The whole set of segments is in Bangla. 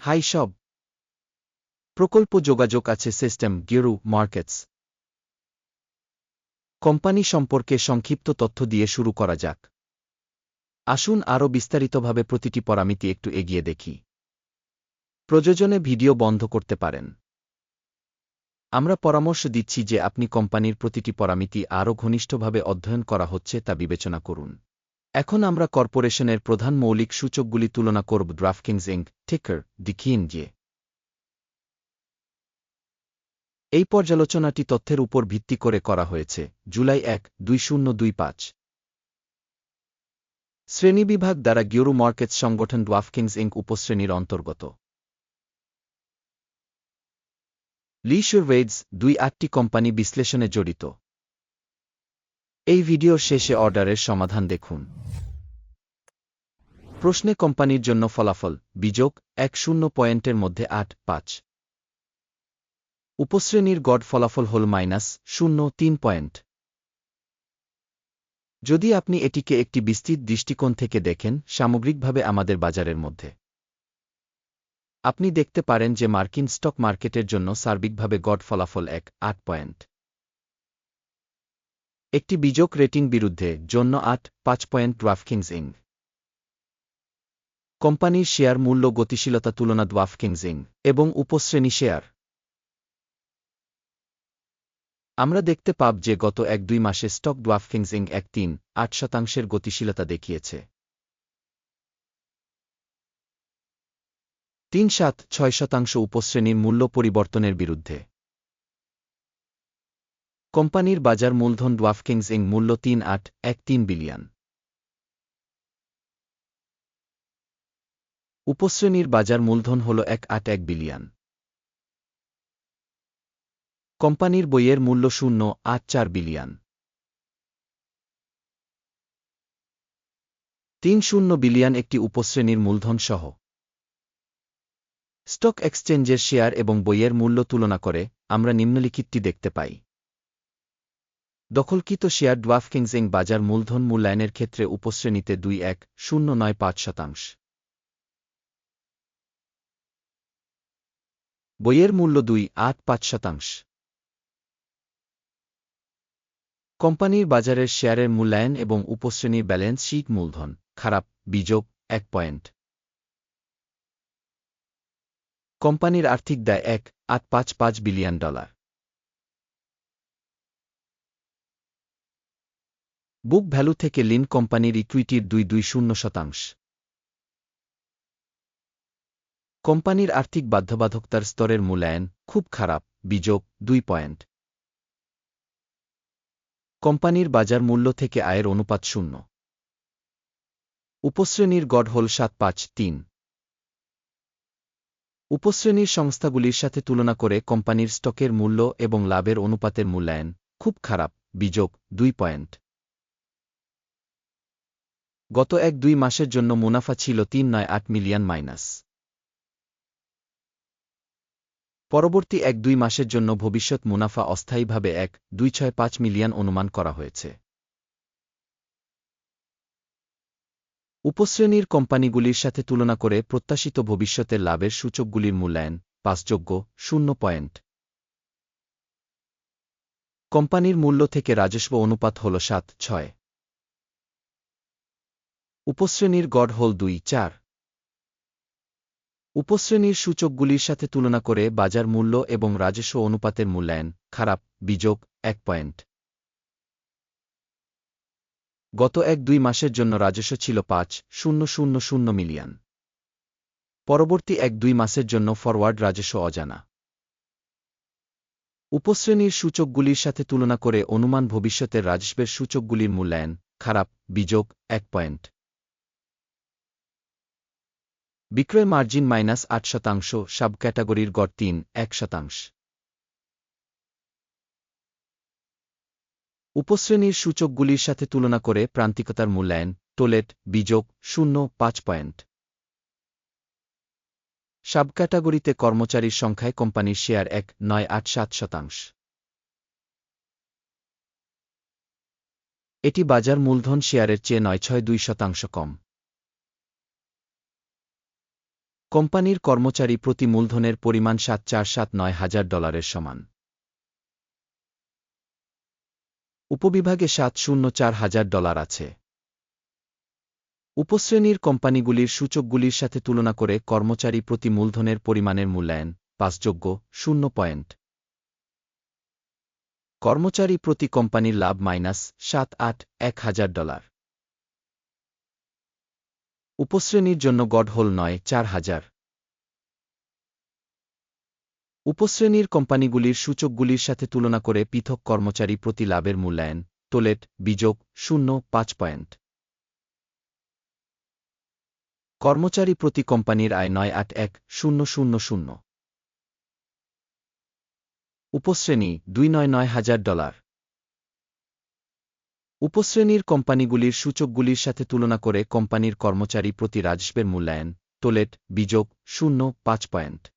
হাই সব। প্রকল্প যোগাযোগ আছে সিস্টেম, গিরু, মার্কেটস। কোম্পানি সম্পর্কে সংক্ষিপ্ত তথ্য দিয়ে শুরু করা যাক। আসুন আরও বিস্তারিতভাবে প্রতিটি পরামিতি একটু এগিয়ে দেখি। প্রযোজনে ভিডিও বন্ধ করতে পারেন। আমরা পরামর্শ দিচ্ছি যে আপনি কোম্পানির প্রতিটি পরামিতি আরও ঘনিষ্ঠভাবে অধ্যয়ন করা হচ্ছে তা বিবেচনা করুন। এখন আমরা কর্পোরেশনের প্রধান মৌলিক সূচকগুলি তুলনা করব ড্রাফকিংস ইঙ্ক টিকার ডিকিন যে এই পর্যালোচনাটি তথ্যের উপর ভিত্তি করে করা হয়েছে, জুলাই এক, দুই শূন্য দুই পাঁচ। শ্রেণীবিভাগ দ্বারা গিউরু মার্কেটস সংগঠন ডোয়াফকিংস ইঙ্ক উপশ্রেণীর অন্তর্গত। লিশুর ওয়েডস দুই আটটি কোম্পানি বিশ্লেষণে জড়িত। এই ভিডিওর শেষে অর্ডারের সমাধান দেখুন। প্রশ্নে কোম্পানির জন্য ফলাফল বিযোগ এক শূন্য পয়েন্টের মধ্যে আট, পাঁচ। উপশ্রেণীর গড় ফলাফল হল মাইনাস শূন্য, তিন পয়েন্ট। যদি আপনি এটিকে একটি বিস্তৃত দৃষ্টিকোণ থেকে দেখেন, সামগ্রিকভাবে আমাদের বাজারের মধ্যে। আপনি দেখতে পারেন যে মার্কিন স্টক মার্কেটের জন্য সার্বিকভাবে গড় ফলাফল এক, আট পয়েন্ট। একটি বিযোগ রেটিং বিরুদ্ধে জন্য আট, পাঁচ পয়েন্ট ড্রাফকিংস ইং কোম্পানির শেয়ার মূল্য গতিশীলতা তুলনা ড্রাফকিংস ইং এবং উপশ্রেণী শেয়ার। আমরা দেখতে পাব যে গত এক দুই মাসে স্টক ডোয়াফকিংস ইং এক তিন, আট শতাংশের গতিশীলতা দেখিয়েছে। তিন সাত, ছয় শতাংশ উপশ্রেণীর মূল্য পরিবর্তনের বিরুদ্ধে। কোম্পানির বাজার মূলধন ডোয়াফকিংস ইং মূল্য তিন আট, এক তিন বিলিয়ন। উপশ্রেণীর বাজার মূলধন হল এক আট এক বিলিয়ন। কোম্পানির বইয়ের মূল্য শূন্য, আট চার বিলিয়ন। তিন শূন্য বিলিয়ন একটি উপশ্রেণীর মূলধন সহ। স্টক এক্সচেঞ্জের শেয়ার এবং বইয়ের মূল্য তুলনা করে আমরা নিম্নলিখিতটি দেখতে পাই। দখলকৃত শেয়ার ডোয়াফকিংজিং বাজার মূলধন মূল্যায়নের ক্ষেত্রে উপশ্রেণীতে দুই এক, শূন্য নয় পাঁচ শতাংশ। বইয়ের মূল্য দুই, আট পাঁচ শতাংশ। কোম্পানির বাজারের শেয়ারের মূল্যায়ন এবং উপশ্রেণীর ব্যালেন্স শিট মূলধন, খারাপ বিযোগ এক পয়েন্ট। কোম্পানির আর্থিক দায় এক, আট পাঁচ পাঁচ বিলিয়ন ডলার। বুক ভ্যালু থেকে লিন কোম্পানির ইকুইটির দুই দুই শূন্য শতাংশ। কোম্পানির আর্থিক বাধ্যবাধকতার স্তরের মূল্যায়ন খুব খারাপ বিযোগ দুই পয়েন্ট। কোম্পানির বাজার মূল্য থেকে আয়ের অনুপাত শূন্য। উপশ্রেণীর গড় হল সাত পাঁচ তিন। উপশ্রেণীর সংস্থাগুলির সাথে তুলনা করে কোম্পানির স্টকের মূল্য এবং লাভের অনুপাতের মূল্যায়ন খুব খারাপ বিযোগ দুই পয়েন্ট। গত এক দুই মাসের জন্য মুনাফা ছিল তিন নয় আট মিলিয়ন মাইনাস। পরবর্তী এক দুই মাসের জন্য ভবিষ্যৎ মুনাফা অস্থায়ীভাবে এক দুই ছয় পাঁচ মিলিয়ন অনুমান করা হয়েছে। উপশ্রেণীর কোম্পানিগুলির সাথে তুলনা করে প্রত্যাশিত ভবিষ্যতের লাভের সূচকগুলির মূল্যায়ন পাঁচযোগ্য শূন্য পয়েন্ট। কোম্পানির মূল্য থেকে রাজস্ব অনুপাত হল সাত ছয়। উপশ্রেণীর গড় হল দুই, চার। উপশ্রেণীর সূচকগুলির সাথে তুলনা করে বাজার মূল্য এবং রাজস্ব অনুপাতের মূল্যায়ন, খারাপ, বিযোগ, এক পয়েন্ট। গত এক দুই মাসের জন্য রাজস্ব ছিল পাঁচ, শূন্য শূন্য শূন্য মিলিয়ন। পরবর্তী এক দুই মাসের জন্য ফরওয়ার্ড রাজস্ব অজানা। উপশ্রেণীর সূচকগুলির সাথে তুলনা করে অনুমান ভবিষ্যতের রাজস্বের সূচকগুলির মূল্যায়ন, খারাপ, বিযোগ, এক পয়েন্ট। বিক্রয় মার্জিন মাইনাস আট শতাংশ সাব ক্যাটাগরির গড় তিন, এক শতাংশ। উপশ্রেণীর সূচকগুলির সাথে তুলনা করে প্রান্তিকতার মূল্যায়ন, টোলেট, বিযোগ, শূন্য, পাঁচ পয়েন্ট। সাব ক্যাটাগরিতে কর্মচারীর সংখ্যায় কোম্পানির শেয়ার এক, নয়, আট, সাত শতাংশ। এটি বাজার মূলধন শেয়ারের চেয়ে নয়, ছয়, দুই শতাংশ কম। কোম্পানির কর্মচারী প্রতি মূলধনের পরিমাণ সাত চার সাত নয় হাজার ডলারের সমান। উপবিভাগে সাত শূন্য চার হাজার ডলার আছে। উপশ্রেণীর কোম্পানিগুলির সূচকগুলির সাথে তুলনা করে কর্মচারী প্রতি মূলধনের পরিমাণের মূল্যায়ন পাঁচযোগ্য, শূন্য পয়েন্ট। কর্মচারী প্রতি কোম্পানির লাভ মাইনাস সাত আট এক হাজার ডলার। উপশ্রেণীর জন্য গড় হোল নয়, চার হাজার। উপশ্রেণীর কোম্পানিগুলির সূচকগুলির সাথে তুলনা করে পৃথক কর্মচারী প্রতি লাভের মূল্যায়ন, তোলেট বিযোগ শূন্য, পাঁচ পয়েন্ট। কর্মচারী প্রতি কোম্পানির আয় নয়, আট, এক, শূন্য শূন্য শূন্য। উপশ্রেণী, দুই নয় নয় হাজার ডলার। উপশ্রেণীর কোম্পানিগুলির সূচকগুলির সাথে তুলনা করে কোম্পানির কর্মচারী প্রতি রাজস্বের মূল্যায়ন, তোলেট, বিযোগ, শূন্য, পাঁচ পয়েন্ট।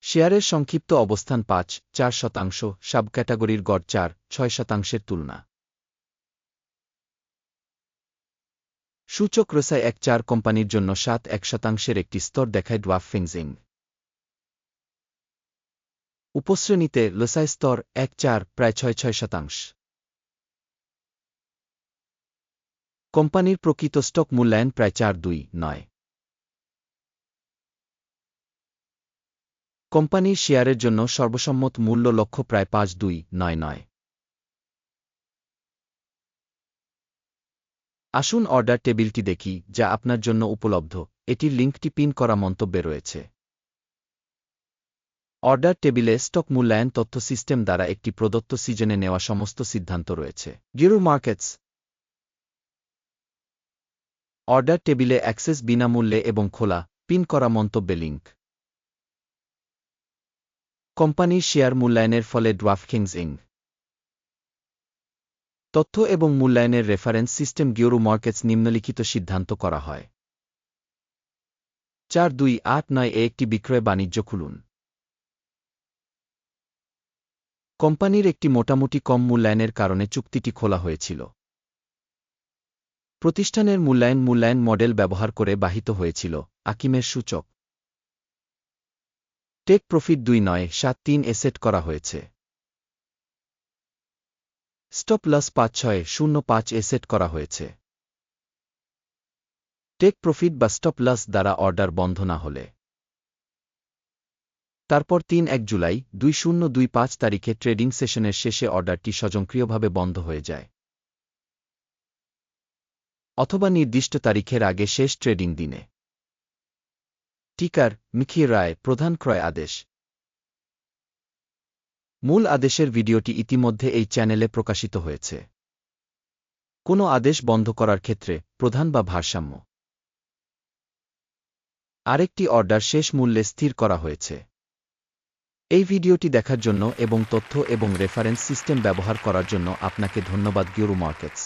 শেয়ারের সংক্ষিপ্ত অবস্থান পাঁচ, চার শতাংশ সাব ক্যাটাগরির গড় চার, ছয় শতাংশের তুলনা। সূচক রসায় এক চার কোম্পানির জন্য সাত এক শতাংশের একটি স্তর দেখায় ডোয়াফ ফিংজিং। উপশ্রেণীতে লসাই স্তর এক চার প্রায় ছয় ছয় শতাংশ। কোম্পানির প্রকৃত স্টক মূল্যায়ন প্রায় চার দুই নয়। কোম্পানির শেয়ারের জন্য সর্বসম্মত মূল্য লক্ষ্য প্রায় পাঁচ দুই নয় নয়। আসুন অর্ডার টেবিলটি দেখি যা আপনার জন্য উপলব্ধ। এটির লিঙ্কটি পিন করা মন্তব্যে রয়েছে। অর্ডার টেবিলে স্টক মূল্যায়ন তথ্য সিস্টেম দ্বারা একটি প্রদত্ত সিজনে নেওয়া সমস্ত সিদ্ধান্ত রয়েছে। গিরু মার্কেটস। অর্ডার টেবিলে অ্যাক্সেস বিনামূল্যে এবং খোলা, পিন করা মন্তব্যে লিঙ্ক কোম্পানির শেয়ার মূল্যায়নের ফলে ড্রাফকিংস ইং তথ্য এবং মূল্যায়নের রেফারেন্স সিস্টেম গিওরু মার্কেটস নিম্নলিখিত সিদ্ধান্ত করা হয়। চার দুই আট নয় এ একটি বিক্রয় বাণিজ্য খুলুন। কোম্পানির একটি মোটামুটি কম মূল্যায়নের কারণে চুক্তিটি খোলা হয়েছিল। প্রতিষ্ঠানের মূল্যায়ন মূল্যায়ন মডেল ব্যবহার করে বাহিত হয়েছিল, আকিমের সূচক। টেক প্রফিট দুই নয়, সাত তিন এ সেট করা হয়েছে। স্টপ লস পাঁচ ছয়, শূন্য পাঁচ এ সেট করা হয়েছে। টেক প্রফিট বা স্টপ লস দ্বারা অর্ডার বন্ধ না হলে। তারপর তিন এক জুলাই, দুই শূন্য দুই পাঁচ তারিখে ট্রেডিং সেশনের শেষে অর্ডারটি স্বয়ংক্রিয়ভাবে বন্ধ হয়ে যায়। অথবা নির্দিষ্ট তারিখের আগে শেষ ট্রেডিং দিনে। টিকার মিখি রায়, প্রধান ক্রয় আদেশ। মূল আদেশের ভিডিওটি ইতিমধ্যে এই চ্যানেলে প্রকাশিত হয়েছে। কোনো আদেশ বন্ধ করার ক্ষেত্রে প্রধান বা ভারসাম্য। আরেকটি অর্ডার শেষ মূল্যে স্থির করা হয়েছে। এই ভিডিওটি দেখার জন্য এবং তথ্য এবং রেফারেন্স সিস্টেম ব্যবহার করার জন্য আপনাকে ধন্যবাদ গিউরু মার্কেটস।